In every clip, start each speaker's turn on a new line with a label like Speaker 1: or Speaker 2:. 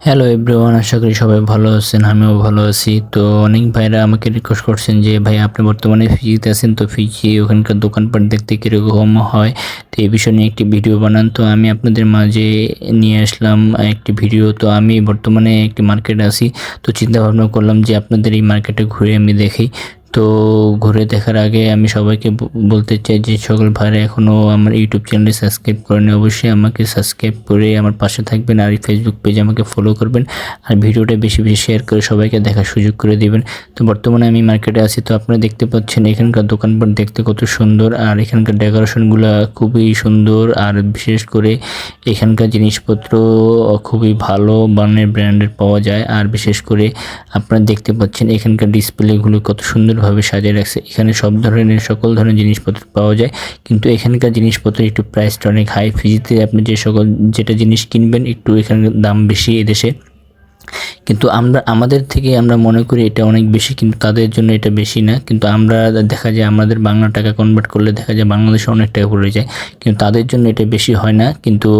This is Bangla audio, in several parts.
Speaker 1: হ্যালো এভরিওয়ান আশা করি সবাই ভালো আছেন, আমিও ভালো আছি। তো অনেক ভাইরা আমাকে রিকোয়েস্ট করছেন যে, ভাই, আপনি বর্তমানে ফিজিতে আছেন, তো ফিজি ওখানকার দোকানপাট দেখতে কীরকম হয়? তো এই বিষয় নিয়ে একটি ভিডিও বানান। তো আমি আপনাদের মাঝে নিয়ে আসলাম একটি ভিডিও। তো আমি বর্তমানে একটি মার্কেটে আছি। তো চিন্তা ভাবনা করলাম যে, আপনাদের এই মার্কেটে ঘুরে আমি দেখি। তো ঘুরে দেখার আগে আমি সবাইকে বলতে চাই যে সকল ভাইরা এখনও আমার ইউটিউব চ্যানেলটি সাবস্ক্রাইব করেনি অবশ্যই আমাকে সাবস্ক্রাইব করে আমার পাশে থাকবেন আর ফেসবুক পেজে আমাকে ফলো করবেন আর ভিডিওটা বেশি বেশি শেয়ার করে সবাইকে দেখার সুযোগ করে দিবেন। তো বর্তমানে আমি মার্কেটে আছি, তো আপনারা দেখতে পাচ্ছেন এখানকার দোকানপাট দেখতে কত সুন্দর আর এখানকার ডেকোরেশনগুলো খুবই সুন্দর আর বিশেষ করে এখানকার জিনিসপত্র খুবই ভালো মানের ব্র্যান্ডের পাওয়া যায়। আর বিশেষ করে আপনারা দেখতে পাচ্ছেন এখানকার ডিসপ্লেগুলো কত সুন্দরভাবে সাজিয়ে রাখছে। এখানে সব ধরনের, সকল ধরনের জিনিসপত্র পাওয়া যায়। কিন্তু এখানকার জিনিসপত্র একটু প্রাইসটা অনেক হাই ফিজিতে আপনি যে সকল, যেটা জিনিস কিনবেন, একটু এখানে দাম বেশি এদেশে কিন্তু আমরা, আমাদের থেকে আমরা মনে করি এটা অনেক বেশি, কিন্তু তাদের জন্য এটা বেশি না। কিন্তু আমরা দেখা যায় আমাদের বাংলা টাকা কনভার্ট করলে দেখা যায় বাংলাদেশে অনেক টাকা পড়ে যায়। কিন্তু তাদের জন্য এটা বেশি হয় না। কিন্তু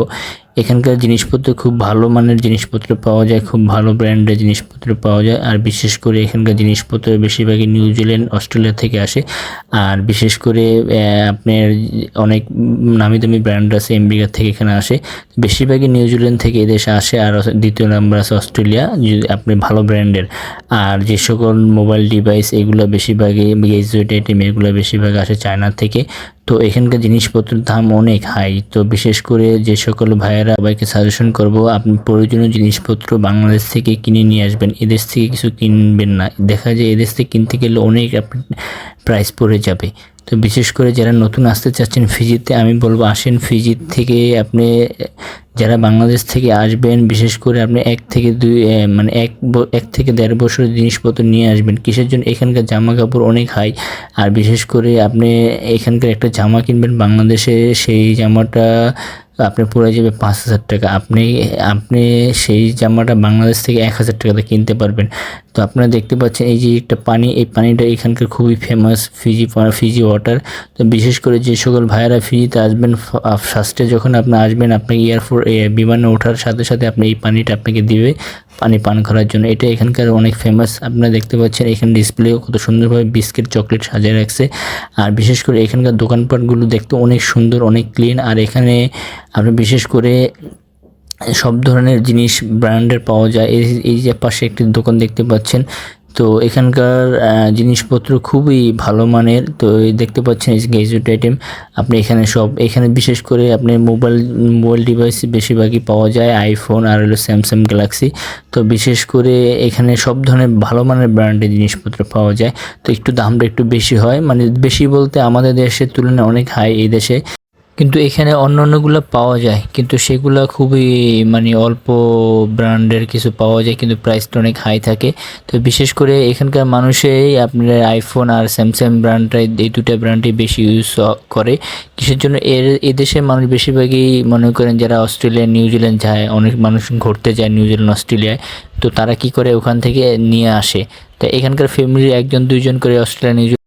Speaker 1: এখানকার জিনিসপত্র খুব ভালো মানের জিনিসপত্র পাওয়া যায়, খুব ভালো ব্র্যান্ডের জিনিসপত্র পাওয়া যায়। আর বিশেষ করে এখানকার জিনিসপত্র বেশিরভাগই নিউজিল্যান্ড অস্ট্রেলিয়া থেকে আসে। আর বিশেষ করে আপনার অনেক নামি দামি ব্র্যান্ড আছে আমেরিকা থেকে এখানে আসে। বেশিরভাগই নিউজিল্যান্ড থেকে এদেশে আসে, আর দ্বিতীয় নাম্বার আছে অস্ট্রেলিয়া আপনি ভালো ব্র্যান্ডের আর যে সকল মোবাইল ডিভাইস এগুলো বেশিরভাগই আইটেম এগুলো বেশিরভাগ আসে চায়না থেকে। তো এখানকার জিনিসপত্রের দাম অনেক হাই তো বিশেষ করে যে সকল ভাইয়েরা সবাইকে সাজেশন করব, আপনি প্রয়োজনীয় জিনিসপত্র বাংলাদেশ থেকে কিনে নিয়ে আসবেন। এদেশ থেকে কিছু কিনবেন না। দেখা যায় এদেশ থেকে কিনতে গেলে অনেক প্রাইস পড়ে যাবে। তো বিশেষ করে যারা নতুন আসতে চাচ্ছেন ফিজিতে, আমি বলব আসেন ফিজিত থেকে আপনি, যারা বাংলাদেশ থেকে আসবেন, বিশেষ করে আপনি এক থেকে দুই মানে এক এক থেকে দেড় বছর জিনিসপত্র নিয়ে আসবেন। কিসের জন্য? এখানকার জামা কাপড় অনেক হাই। আর বিশেষ করে আপনি এখানকার একটা জামা কিনবেন বাংলাদেশে, সেই জামাটা আপনি পড়ে যাবে পাঁচ হাজার টাকা। আপনি আপনি সেই জামাটা বাংলাদেশ থেকে এক হাজার টাকাতে কিনতে পারবেন। তো আপনারা দেখতে পাচ্ছেন এই যে একটা পানি, এই পানিটা এখানকার খুবই ফেমাস ফিজি ফিজি ওয়াটার তো বিশেষ করে যে সকল ভাইয়েরা ফিজিতে আসবেন ফার্স্টে যখন আপনি আসবেন আপনাকে এয়ারপোর্ট বিমানে ওঠার সাথে সাথে আপনি এই পানিটা আপনাকে দিবে, পানি পান করার জন্য। এটা এখানকার অনেক ফেমাস আপনারা দেখতে পাচ্ছেন এখানে ডিসপ্লেও কত সুন্দরভাবে বিস্কিট চকলেট সাজিয়ে রাখছে। আর বিশেষ করে এখানকার দোকানপাটগুলো দেখতে অনেক সুন্দর, অনেক ক্লিন আর এখানে আপনি বিশেষ করে সব ধরনের জিনিস ব্র্যান্ডের পাওয়া যায়। এই এই যে পাশে একটি দোকান দেখতে পাচ্ছেন, তো এখানকার জিনিসপত্র খুবই ভালো মানের। তো দেখতে পাচ্ছেন গ্যাজেট আইটেম আপনি এখানে সব, এখানে বিশেষ করে আপনি মোবাইল মোবাইল ডিভাইস বেশিরভাগই পাওয়া যায় আইফোন আর হলো স্যামসাং গ্যালাক্সি তো বিশেষ করে এখানে সব ধরনের ভালো মানের ব্র্যান্ডের জিনিসপত্র পাওয়া যায়। তো একটু দামটা একটু বেশি হয়। মানে বেশি বলতে আমাদের দেশের তুলনায় অনেক হাই এই দেশে। কিন্তু এখানে অন্য অন্যগুলো পাওয়া যায়, কিন্তু সেগুলো খুবই মানে অল্প ব্র্যান্ডের কিছু পাওয়া যায়, কিন্তু প্রাইসটা অনেক হাই থাকে। তো বিশেষ করে এখানকার মানুষেই আপনার আইফোন আর স্যামসাং ব্র্যান্ডটাই, এই দুটা ব্র্যান্ডই বেশি ইউজ করে। কিসের জন্য? এর, এদেশের মানুষ বেশিরভাগই মনে করেন যারা অস্ট্রেলিয়া নিউজিল্যান্ড যায়, অনেক মানুষ ঘুরতে যায় নিউজিল্যান্ড অস্ট্রেলিয়ায়। তো তারা কি করে? ওখান থেকে নিয়ে আসে। তো এখানকার ফ্যামিলির একজন, দুইজন করে অস্ট্রেলিয়া নিউজিল্যান্ড